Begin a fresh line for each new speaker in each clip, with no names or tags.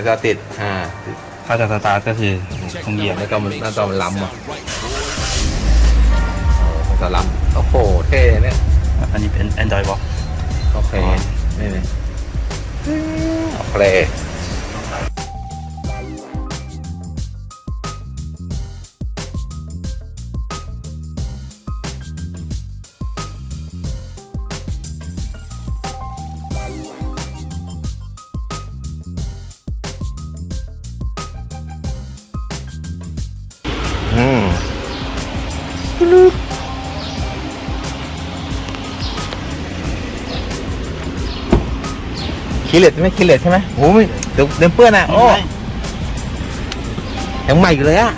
แล้วก็ติดอ่า
ถ้าจะสตาร์ทก็คือคงเหยียบ
แล้วก็มันหน้าจอมันล้ำอะมันจะล้ำโอ้โหเท่เนี่ย
อันนี้เป็น Android Box
โอเค
อ๋อ
นี่นี่โอเค คิเลตใช่ไหมคิเลตใช่ไหมโอ้ยเดี๋ยวเดี๋ยวเปื้อนอะโอ้ยังใหม่อยู่เลยอะ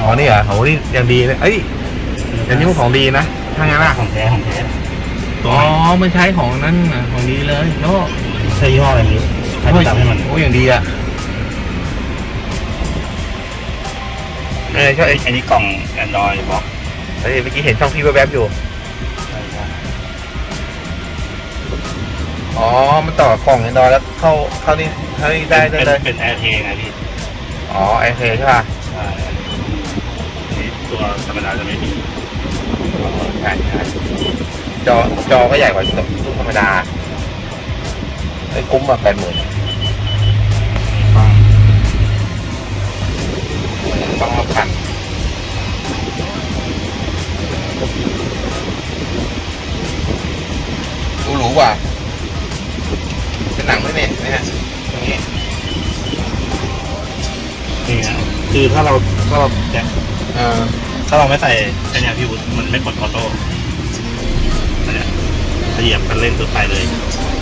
อ๋อนี่เหรอโหนี่ยังดีเลยเอ้ยอันนี้มันของดีนะถ้างั้นอะ
ของแท้ของแท้ตัว
อ๋อ
ใหม่
มันใช้ของนั้นน่ะของดีเลยโอ้
ใช้ยี่ห้ออะไรนี้ใช้ประจำให้มัน
โอ้อย่างดีอะเออใช่
อันนี้กล่อง Android Box
เอ้ย เมื่อกี้เห็นช่องพี่แวบๆอยู่
ใช่ใช่
อ๋อ มันต่อกล่องแอนดรอยแล้วเข้าเข้านี่เข้านี่ได้ได้
เป็น
เลย
เป็น AirPlay ไงพี่
อ๋อไอเคใช่ป่ะ
ใช่นี่ตัวธรรมดาจะไม่มี
ใช่ใช่จอจอก็ใหญ่กว่ารุ่นธรรมดาไอ้ยคุ้มมาแปดหมื่น
ฟัง
ต้องมาพัน ดูหรูกว่า เป็นหนังด้วยเนี่ยเนี่ยตรงนี้
นี่นะคือถ้าเราถ้าเราแกะ
เออ
ถ้าเราไม่ใส่ไอ้เนี่ยพี่วุฒิมันไม่กดออโต้อันเนี้ยถ้าเหยียบกันเล่นตัวไปเลย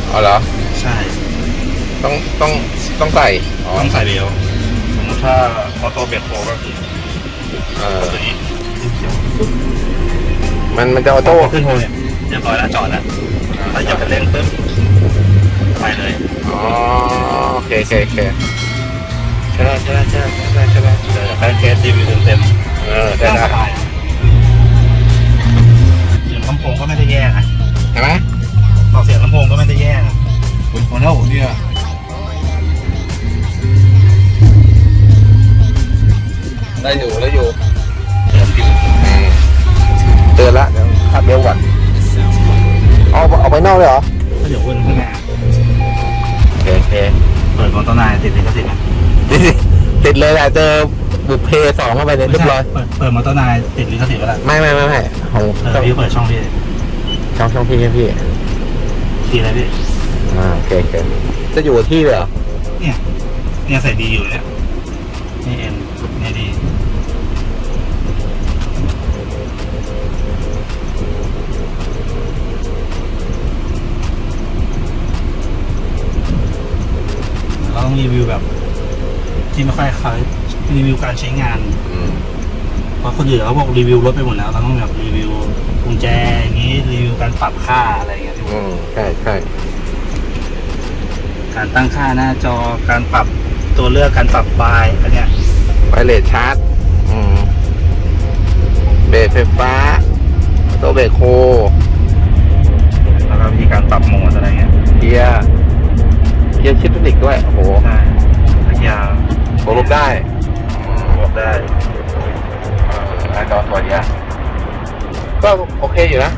เอาเหรอ
ใช่
ต้องต้องต้องใส่อ๋อ
ต้องใส่เบลสมมติถ้าออโต้เบรกโฟก็คือ
เออ
ตัวนี้
มันมันจะออโต้
ขึ้นโฮเนี่ยเรียบร้อยแล้วจอดแล้วถ้าเหยียบกันเล่นปุ๊บไปเลย
อ๋อโอเคโอเคโอเคใช่ได้ใช่ได้ใช่ได้ใช่ได้ใช่ได้
เดี๋ยวไปเทสรีวิวเต็ม
เออ
ๆ
ได้
น่า
ได้
สบายเสียงลำโพงก็ไม่ได้แย่นะ
เห็นไหม
ต่อเสียงลำโพงก็ไม่ได้แย่นะ
คุณคนเท่าเนี่ยได้อยู่ได้อยู่
เดี๋ยวพี่
อืมเตือนละเดี๋ยวขับเร็วก่อนเอาเอาไปนอกเลยเหรอ
เดี๋ยววนข้างหน้า
โอเคโอเค
เปิดมอเตอร์นายติดเลิขสิทธิ์ไหม
ติดติดเลยแหละเจอบุพเพสองเข้าไปเนี่ยเรียบร้อย
เปิดเปิดมอเตอร์นายติดลิขสิทธิ์ไปแล้ว
ไม่ไม่ไม่ไม่ของ
เออพี่เปิดช่องพี่
ช่องช่องพี่พี่
ทีอะไรพี่
อ่าโอเคโอเคจะอยู่ที่เลยเหรอ
เนี่ยเนี่ยใส่ดีอยู่เนี่ยนี่เอ็นเนี่ยดี ต้องรีวิวแบบ ที่ไม่ค่อยเคยรีวิวการใช้งาน
อืม
เพราะคนอื่นเขาบอกรีวิวรถไปหมดแล้วเราต้องแบบรีวิวกุญแจอย่างนี้รีวิวการปรับค่าอะไรอย่างเงี้ย
อืมใช่ใช่
การตั้งค่าหน้าจอการปรับตัวเลือกการปรับไฟล์อันเนี้ย
ไวเลสชาร์จอืมเบรกไฟฟ้าตัวเบรกโค
แล้วก็วิธีการปรับโหมดอะไรเงี้ย
เกียร์ เกียร์ชิปเทคนิคด้วย โอ้โห
ใช่ระยะ
โบกลบได้
บอกได้
หน้าจอสวยดีอะก็โอเคอยู่นะ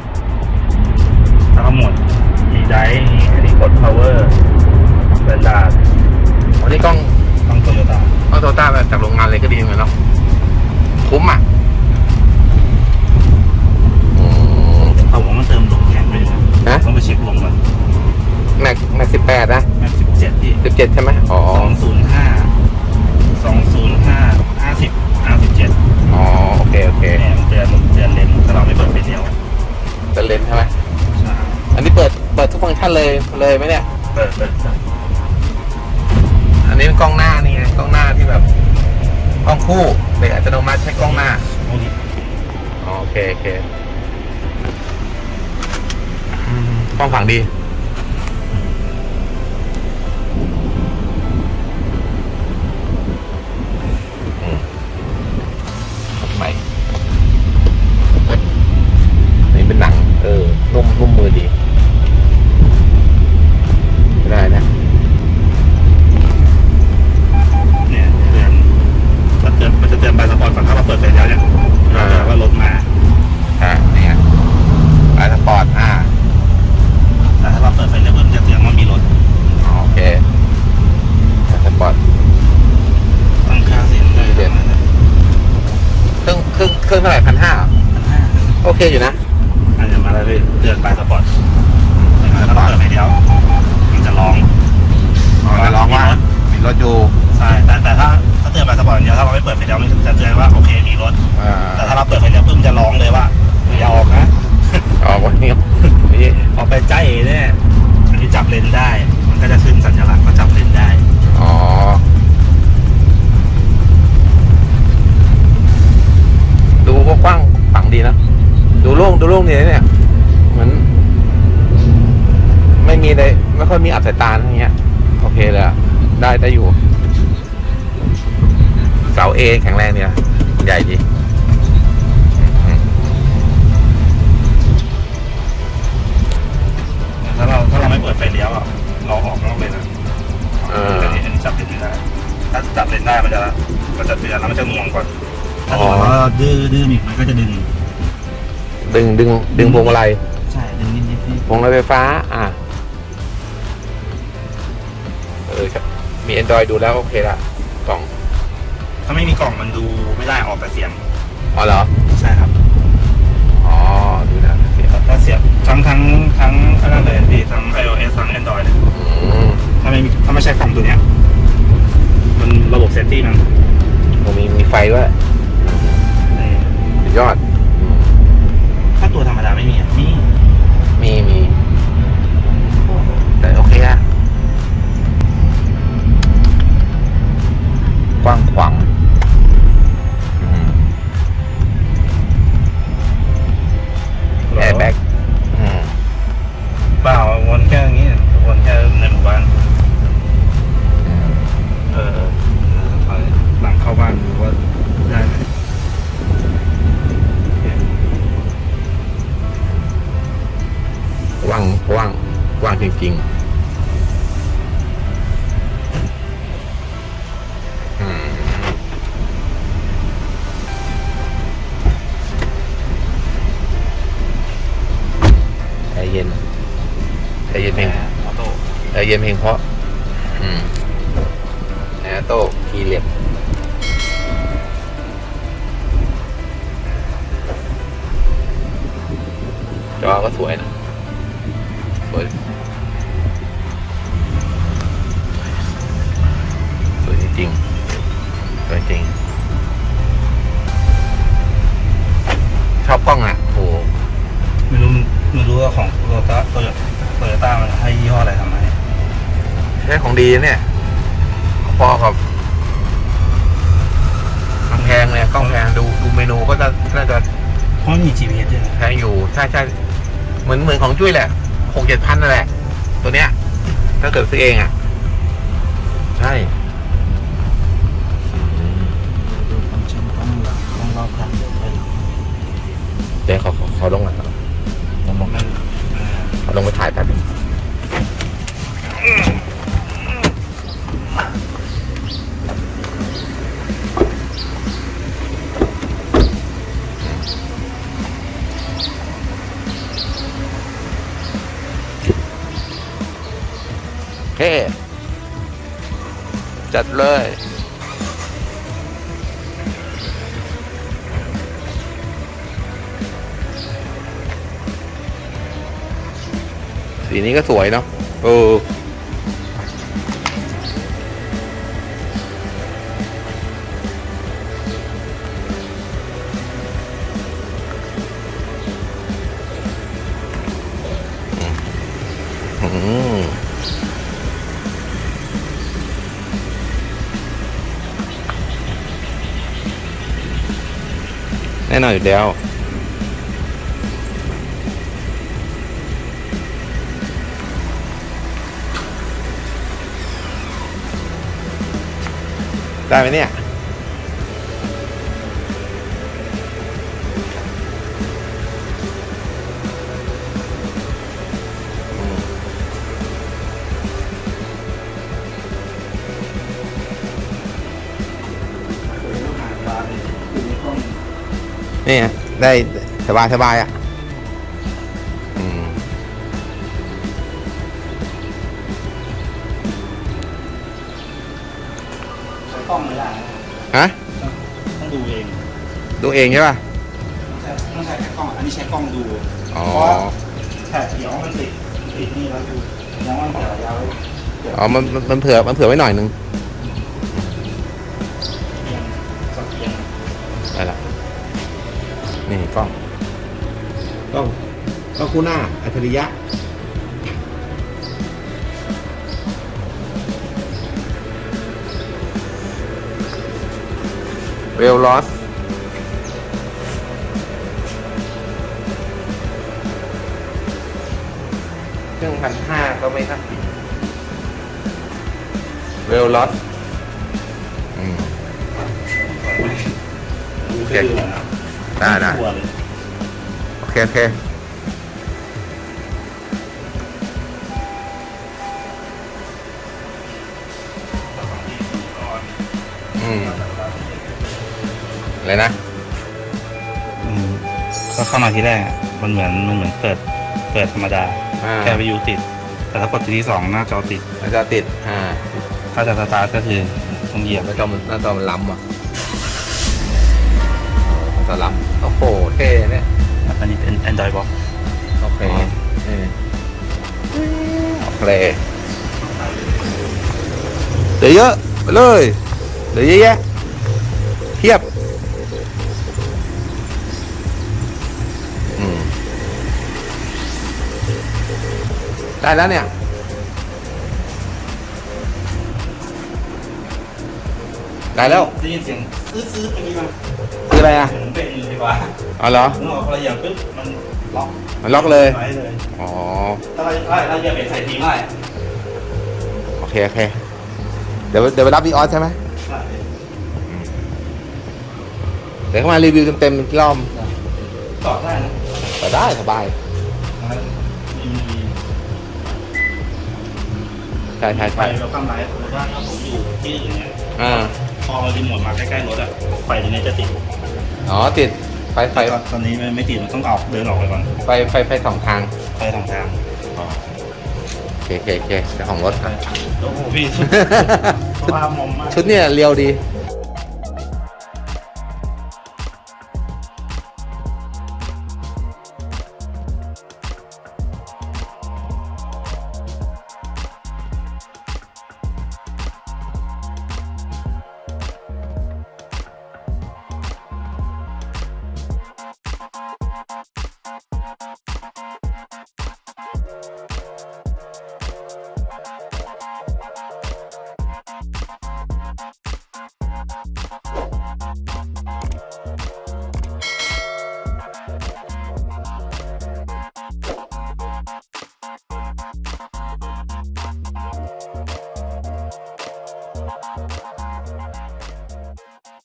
แล้วก็โหมดอีไดอันนี้กด power เป็นดาร์
วันนี้กล้อง
ต้องโตโยต้าก
ล้องโตต้าแบบจากโรงงานเลยก็ดีเหมือนกันเนาะคุ้มอะอืม
เขาบอกว่ามันเติมลมแข็งไปนะ
นะ
ต้องไปเช็คลมก่อน
แม็กแม็กสิบแปดนะ
แม็กสิบเจ็ดที่
สิบเจ็ดใช่ไหมอ๋อ
สองศูนย์ห้าสองศูนย์ห้าห้าสิบห้าสิบเจ็ด
อ๋อโอเคโอเค
เนี่ยมันเตือนเตือนเลนถ้าเราไม่เปิดไฟเดียว
เป็นเลนส์ใช่ไหม
ใช่
อันนี้เปิดเปิดทุกฟังก์ชันเลยเลยไหมเนี่ย
เปิดเปิดเปิด
อันนี้เป็นกล้องหน้านี่ไงกล้องหน้าที่แบบกล้องคู่เบรกอัตโนมัติใช้กล้องหน้า
พวกนี้
อ๋อโอเคโอเคอืมกล้องฝั่
งดี อยู่นะ ล่
งดูโล่งดีนะเนี่ยเหมือนไม่มีเลยไม่ค่อยมีอับสายตาอย่างเงี้ย โอเคเลยอะได้ได้อยู่ เสาเอแข็งแรงเนี่ย ใหญ่ดีอืม
ถ้าเราถ้าเราไม่เปิดไฟเลี้ยวอะเราออกนอกเลนนะ
เออ
อันนี้อันนี้จับเลนไม่ได้ ถ้าจับเลนได้มันจะมันจะเตือนแล้วมันจะงวงก่อนถ้า
อ๋อ
เราดื้อดื้ออีกมันก็จะดึง
ดึงดึงดึงพวงมาลัย
ใช่ดึงนิดนิดนิด
พวงมาลัยไฟฟ้า อะเออครับมี Android ดูแล้วโอเคละกล่อง
ถ้าไม่มีกล่องมันดูไม่ได้ออกแต่เสียง
อ๋อเหรอ
ใช่ครับ
อ๋อ ดูแล้วเสีย
ถ้าเสียบทั้งทั้งทั้งอะไรเลยพี่ทั้ง iOS ทั้ง Android เลย
อืม
ถ้าไม่มีถ้าไม่ใช่กล่องตัวเนี้ยมันระบบเซฟตี้มัน
มันมีมีไฟด้วย
นี่
สุดยอด
ดาไม่มีอะมี
มีมีแต่โอเคอะกว้างขวาง จริงๆอืมใจเย็นใจเย็นเพลง
ออโต้
ใจเย็นเพลงเพราะอืมแอโต้คีย์เล็บจอก็สวยนะ จริงๆสวยจริง ชอบกล้องอะโห
ไม่รู้ไม่รู้ว่าของโตโยต้าโตโยโตโยต้ามันให้ยี่ห้ออะไรทำให้
ใช้ของดีนะเนี่ยพอกับแพงเลยกล้องแพงดูดูเมนูก็จะน่าจะ
เพราะมันมี GPS ด้วยนะ
แพงอยู่ ใช่ใช่เหมือนเหมือนของจุ้ยแหละหกเจ็ดพันนั่นแหละ ตัวเนี้ย ถ้าเกิดซื้อเองอะ ใช่
เดี๋ยว
เขาเขาเขาลงหน่อย
ผมบอกนั่นเออ
เขาลงไปถ่ายแป๊บนึงโอเคจัดเลย สีนี้ก็สวยเนาะเออแน่นอนอยู่แล้ว ได้ไหมเนี่ยอืมนี่ไงได้สบายสบายอะ
เอง
ดูเองใช่ป่ะ
ต้องใช้ต้องใช้แค่กล้องอันนี้ใช้กล้องดู
อ๋อ
เพราะว่าแถบเขียวมันติดติดนี่แล้วดูยังมันเสียยาว
อ๋อมันมันมันเผื่อมันเผื่อไว้หน่อยนึง
เอียงสักเอียง
ได้ละนี่กล้องกล้องกล้องคู่หน้าอัจฉริยะเวลลอส รื่องพันห้าก็ไม่ครับเวลลอสอืม
ดู
โอเค
คือนะ
ได้ได้
ทั่วเลย
โอเคโอเคอืมอะไรนะ
อืมก็เข้ามาทีแรกอะมันเหมือนมันเหมือนเปิด เปิดธรรมดา
อ่า
แค่วิวติด แต่ถ้ากดทีที่สองหน้าจอติด
แล้วจะติด อ่า
ถ้าจะสตาร์ทก็คือต้องเหยียบ
หน้าจอมันหน้าจอมันล้ำอะหน้าจอล้ำโอ้โหเท่เนี่ย
อันนี้เป็น Android Box
โอเค
อ๋อ
เออโอเคเดี๋ยวเยอะไปเลย เดี๋ยวเยอะแยะเทียบ ได้แล้วเนี่ย ได้แล้ว
ได้ยินเสียงซื้อๆเมื่อกี้มา
คืออะไรอะ
เหมือนเป็นดีกว่า
อ๋อเหรอ
นึกออกพอเราเหยียบปุ๊บมันล็อก
มันล็อกเลย
ไว้เลย
อ๋อ
ถ้าเราถ้าเราเหยียบเป็นใส่ทีได้
โอเค โอเค เดี๋ยวเดี๋ยวไปรับวีออสใช่ไหม
ได้
เดี๋ยวเข้ามารีวิวเต็มๆอีกรอบ
ต่อได้นะ
แต่ได้สบาย ช่ใช่
ไฟ
ใช่
เราข้ามไลฟ์สมมติว่าถ้าผมอยู่ที่อื่นเนี่ย
อ่า
พอเรารีโมทมาใกล้ๆรถอะไฟตรงนี้จะติด
อ๋อติดไฟไฟ
แต่ตอนนี้มันไม่ติดมันต้องออกเดินออกไปก่อน
ไฟไฟไฟสองทาง
ไฟทางทาง
โอเคโอเคโอเคเจ้าของรถครับ
โอ้โหพี่ชุดสภาพมอมมาก
ชุดเนี่ยเรียวดี
ใ